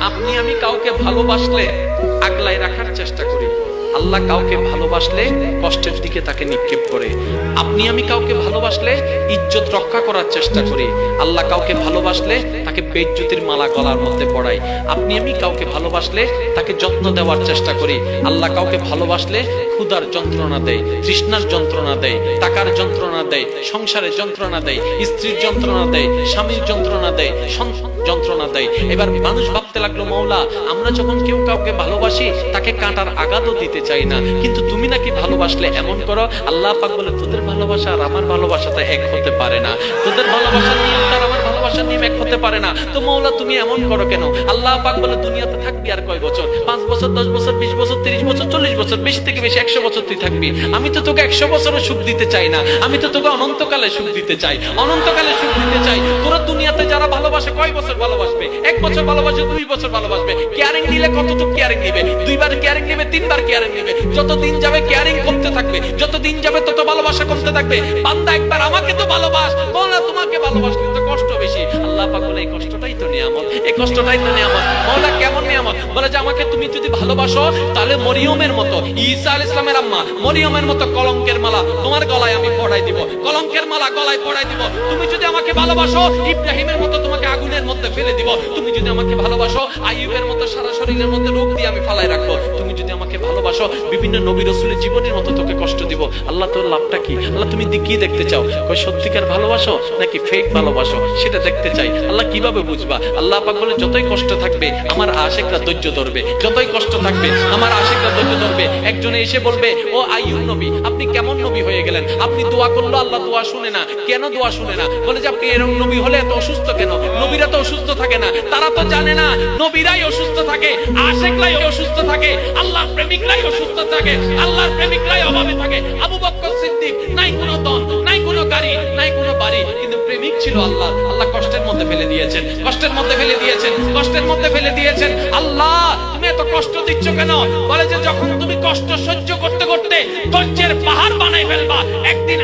আপনি আমি কাউকে ভালোবাসলে আগলায় রাখার চেষ্টা করি। আল্লাহ কাউকে ভালোবাসলে কষ্টের দিকে তাকে নিক্ষেপ করে। আপনি আমি কাউকে ভালোবাসলে ইজ্জত রক্ষা করার চেষ্টা করি। আল্লাহ কাউকে ভালোবাসলে তাকে বেজ্জতির মালা গলার মধ্যে পড়াই। আপনি আমি কাউকে ভালোবাসলে তাকে যত্ন দেওয়ার চেষ্টা করি। আল্লাহ কাউকে ভালোবাসলে ক্ষুধার যন্ত্রণা দেয়, তৃষ্ণার যন্ত্রণা দেয়, টাকার যন্ত্রণা দেয়, সংসারের যন্ত্রণা দেয়, স্ত্রীর যন্ত্রণা দেয়, স্বামীর যন্ত্রণা দেয় যন্ত্রণা দেয়। এবার মানুষ ভাবতে লাগল, মৌলা, আমরা যখন কেউ কাউকে ভালোবাসি, তাকে কাঁটার আঘাতও দিতে চাই না। কিন্তু তুমি নাকি ভালোবাসলে, এমন করো, আল্লাহ পাক বলে, তোদের ভালোবাসা আর আমার ভালোবাসাটা এক হতে পারে না। তোদের ভালোবাসা নিয়ম হতে পারে না। তো মৌলা তুমি এমন করো কেন? আল্লাহ পাক বলে, দুনিয়াতে থাকবি আর কয় বছর? পাঁচ বছর, দশ বছর, বিশ বছর, তিরিশ বছর, চল্লিশ বছর, বেশি থেকে বেশি একশো বছর তুই থাকবি। আমি তো তোকে একশো বছরও সুখ দিতে চাই না। আমি তো তোকে অনন্তকালে সুখ দিতে চাই। অনন্তকালে সুখ দিতে চাই। তোরা দুনিয়াতে যারা ভালোবাসে, কয় বছর ভালোবাসবে? এক বছর ভালোবাসে, দুই বছর ভালোবাসবে। কেয়ারিং নিলে কতটুকু কেয়ারিং নিবে? দুইবার কেয়ারিং নিবে, তিনবার কেয়ারিং নিবে। যত দিন যাবে কেয়ারিং কমতে থাকবে, যত দিন যাবে তত ভালোবাসা কমতে থাকবে। বান্দা একবার আমাকে তো ভালোবাস। বল না তোমাকে ভালোবাসলে তো কষ্ট বেশি। আল্লাহ পাক বলে, এই কষ্টটাই তো নিয়ামত, এই কষ্টটাই তো নিয়ামত। মৌলা কেমন নিয়ামত? বলে যে, আমাকে তুমি যদি ভালোবাসো, তাহলে মরিয়মের মতো, ঈসা আল ইসলামের আম্মা, মরিয়মের মতো কলঙ্কের মালা তোমার গলায় আমি পড়াই দিব। কলঙ্কের মালা গলায় পড়াই দিব। তুমি যদি আমাকে ভালোবাসো, ইব্রাহিমের মতো তোমাকে ফেলে দিব। তুমি যদি আমাকে ভালোবাসো, আইয়ুবের মতো সারা শরীরের মধ্যে রোগ দিয়ে আমি ফালাই রাখব। তুমি যদি আমাকে ভালোবাসো, বিভিন্ন নবী রসুলের জীবনের মতো তোকে কষ্ট দিব। আল্লাহ, তোর লাভটা কি? আল্লাহ, তুমি কি দেখতে চাও? কই সত্যিকার ভালোবাসো নাকি ফেক ভালোবাসো? সেটা দেখতে চাই। আল্লাহ, কীভাবে বুঝবা? আল্লাহ পাক বলে, যতই কষ্ট থাকবে, আমার আশেকরা ধৈর্য ধরবে। যতই কষ্ট থাকবে, আমার আশেকরা ধৈর্য ধরবে। একজনে এসে বলবে, ও আইয়ুব নবী, আপনি কেমন নবী হয়ে গেলেন? আপনি দোয়া করল আল্লাহ দোয়া শুনে না। কেন দোয়া শুনে না? বলে যে, আপনি এরকম নবী হলে এত অসুস্থ কেন? নবীরা তো অসুস্থ থাকে না। তারা তো জানে না, নবীরাই অসুস্থ থাকে, আশেকরাই অসুস্থ থাকে, আল্লাহর প্রেমিকরাই অসুস্থ থাকে, আল্লাহর প্রেমিকরাই অভাবে থাকে। আবু বকর সিদ্দিক, নাই কোনো দন নাই কোনো গাড়ি, নাই কোনো বাড়ি। কিন্তু প্রেমিক ছিল আল্লাহ। আল্লাহ কষ্টের মধ্যে ফেলে দিয়েছেন, কষ্টের মধ্যে ফেলে দিয়েছেন, কষ্টের মধ্যে ফেলে দিয়েছেন। আল্লাহ, তুমি এত কষ্ট দিচ্ছ কেন? বলে যে, যখন তুমি কষ্ট সহ্য করতে করতে ধৈর্যের পাহাড় বানাই ফেলবা, একদিন